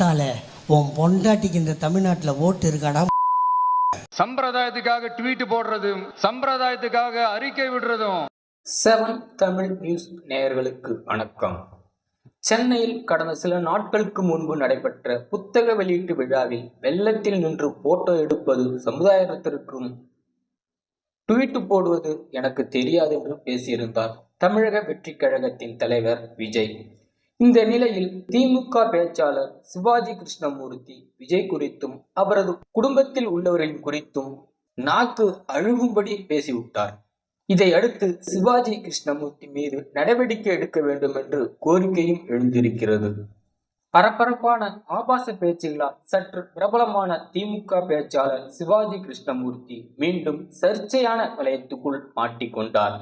முட்டாள உன் பொண்டாட்டிக்கு இந்த தமிழ்நாட்டில் ஓட்டு இருக்காடா? சம்பிரதாயத்துக்காக ட்வீட் போடுறதும் சம்பிரதாயத்துக்காக அறிக்கை விடுறதும். செவன் தமிழ் நியூஸ் நேயர்களுக்கு வணக்கம். சென்னையில் கடந்த சில நாட்களுக்கு முன்பு நடைபெற்ற புத்தக வெளியீட்டு விழாவில் வெள்ளத்தில் நின்று போட்டோ எடுப்பது சமுதாயத்திற்கும் ட்வீட் போடுவது எனக்கு தெரியாது என்று பேசியிருந்தார் தமிழக வெற்றிக் கழகத்தின் தலைவர் விஜய். இந்த நிலையில் திமுக பேச்சாளர் சிவாஜி கிருஷ்ணமூர்த்தி விஜய் குறித்தும் அவரது குடும்பத்தில் உள்ளவரின் குறித்தும் நாக்கு அழுகும்படி பேசிவிட்டார். இதையடுத்து சிவாஜி கிருஷ்ணமூர்த்தி மீது நடவடிக்கை எடுக்க வேண்டும் என்று கோரிக்கையும் எழுந்திருக்கிறது. பரபரப்பான ஆபாச பேச்சுகளால் சற்று பிரபலமான திமுக பேச்சாளர் சிவாஜி கிருஷ்ணமூர்த்தி மீண்டும் சர்ச்சையான வலயத்துக்குள் மாட்டிக்கொண்டார்.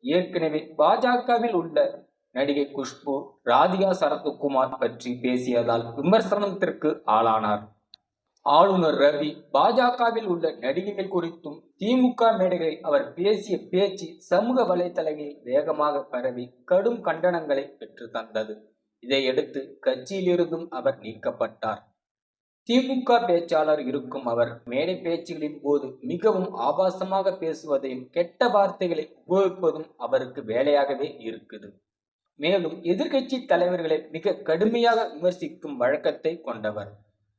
ஏற்கனவே பாஜகவில் உள்ள நடிகை குஷ்பு ராதிகா சரத்குமார் பற்றி பேசியதால் விமர்சனத்திற்கு ஆளானார். ஆளுநர் ரவி பாஜகவில் உள்ள நடிகைகள் குறித்தும் திமுக மேடைகளில் அவர் பேசிய பேச்சு சமூக வலைதளங்களில் வேகமாக பரவி கடும் கண்டனங்களை பெற்று தந்தது. இதையடுத்து கட்சியிலிருந்தும் அவர் நீக்கப்பட்டார். திமுக பேச்சாளர் இருக்கும் அவர் மேடை பேச்சுகளின் போது மிகவும் ஆபாசமாக பேசுவதையும் கெட்ட வார்த்தைகளை உபயோகிப்பதும் அவருக்கு வேலையாகவே இருக்குது. மேலும் எதிர்கட்சி தலைவர்களை மிக கடுமையாக விமர்சிக்கும் வழக்கத்தை கொண்டவர்.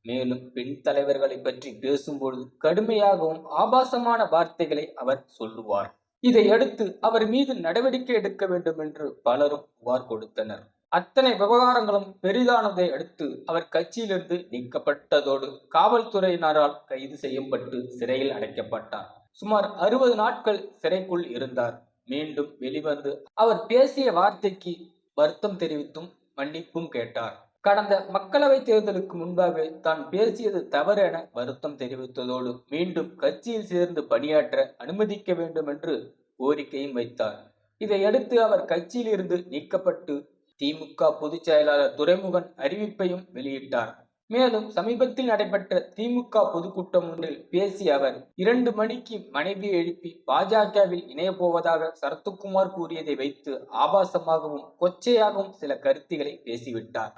மேலும் பெண் தலைவர்களை பற்றி பேசும்பொழுது கடுமையாகவும் ஆபாசமான வார்த்தைகளை அவர் சொல்லுவார். இதையடுத்து அவர் மீது நடவடிக்கை எடுக்க வேண்டும் என்று பலரும் புகார் கொடுத்தனர். அத்தனை விவகாரங்களும் பெரிதானதை அடுத்து அவர் கட்சியிலிருந்து நீக்கப்பட்டதோடு காவல்துறையினரால் கைது செய்யப்பட்டு சிறையில் அடைக்கப்பட்டார். சுமார் அறுபது நாட்கள் சிறைக்குள் இருந்தார். மீண்டும் வெளிவந்து அவர் பேசிய வார்த்தைக்கு வருத்தம் தெரிவித்தும் மன்னிப்பும் கேட்டார். கடந்த மக்களவை தேர்தலுக்கு முன்பாக தான் பேசியது தவறு என வருத்தம் தெரிவித்ததோடு மீண்டும் கட்சியில் சேர்ந்து பணியாற்ற அனுமதிக்க வேண்டும் என்று கோரிக்கையும் வைத்தார். இதையடுத்து அவர் கட்சியிலிருந்து நீக்கப்பட்டு திமுக பொதுச் செயலாளர் துரைமுகன் அறிவிப்பையும் வெளியிட்டார். மேலும் சமீபத்தில் நடைபெற்ற திமுக பொதுக்கூட்டம் ஒன்றில் பேசிய அவர் இரண்டு மணிக்கு மனைவியை எழுப்பி பாஜகவில் இணைய போவதாக சரத்குமார் கூறியதை வைத்து ஆபாசமாகவும் கொச்சையாகவும் சில கருத்துக்களை பேசிவிட்டார்.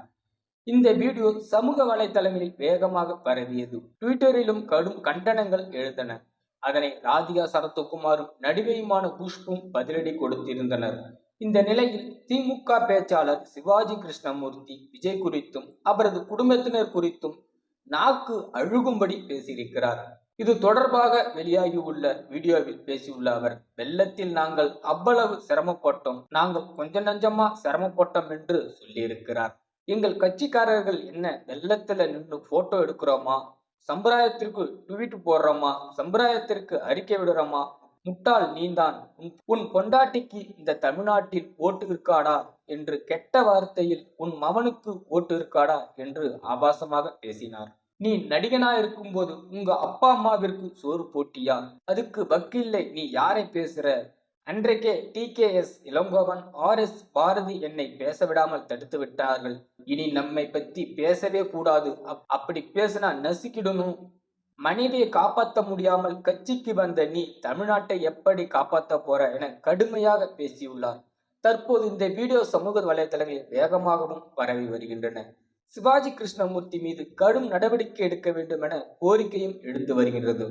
இந்த வீடியோ சமூக வலைதளங்களில் வேகமாக பரவியது. ட்விட்டரிலும் கடும் கண்டனங்கள் எழுந்தன. அதனை ராதிகா சரத்குமாரும் நடிகையுமான குஷ்பும் பதிலடி கொடுத்திருந்தனர். இந்த நிலையில் திமுக பேச்சாளர் சிவாஜி கிருஷ்ணமூர்த்தி விஜய் குறித்தும் அவரது குடும்பத்தினர் குறித்தும் நாக்கு அழுகும்படி பேசியிருக்கிறார். இது தொடர்பாக வெளியாகியுள்ள வீடியோவில் பேசியுள்ள அவர் வெள்ளத்தில் நாங்கள் அவ்வளவு சிரமப்பட்டோம். நாங்கள் கொஞ்ச நஞ்சமா சிரமப்பட்டோம் என்று சொல்லியிருக்கிறார். எங்கள் கட்சிக்காரர்கள் என்ன வெள்ளத்துல நின்று போட்டோ எடுக்கிறோமா? சம்பிரதாயத்திற்கு ட்வீட் போடுறோமா? சம்பிரதாயத்திற்கு அறிக்கை விடுறோமா? முட்டாள் நீந்தான். உன் உன் பொண்டாட்டிக்கு இந்த தமிழ்நாட்டில் ஓட்டு இருக்காடா? என்று கெட்ட வார்த்தையில் உன் மவனுக்கு ஓட்டு இருக்காடா? என்று ஆபாசமாக பேசினார். நீ நடிகனா இருக்கும்போது உங்க அப்பா அம்மாவிற்கு சோறு போட்டியா? அதுக்கு வக்கில்லை நீ யாரை பேசுற? அன்றைக்கே T K S Elangovan R S Bharathi என்னை பேச விடாமல் தடுத்து விட்டார்கள். இனி நம்மை பத்தி பேசவே கூடாது. அப்- அப்படி பேசினா நசுக்கிடணும் மனைவியை காப்பாற்ற முடியாமல் கட்சிக்கு வந்த நீ தமிழ்நாட்டை எப்படி காப்பாற்ற போற என கடுமையாக பேசியுள்ளார். தற்போது இந்த வீடியோ சமூக வலைதளங்களில் வேகமாகவும் பரவி வருகின்றன. சிவாஜி கிருஷ்ணமூர்த்தி மீது கடும் நடவடிக்கை எடுக்க வேண்டும் என கோரிக்கையும் எழுந்து வருகின்றது.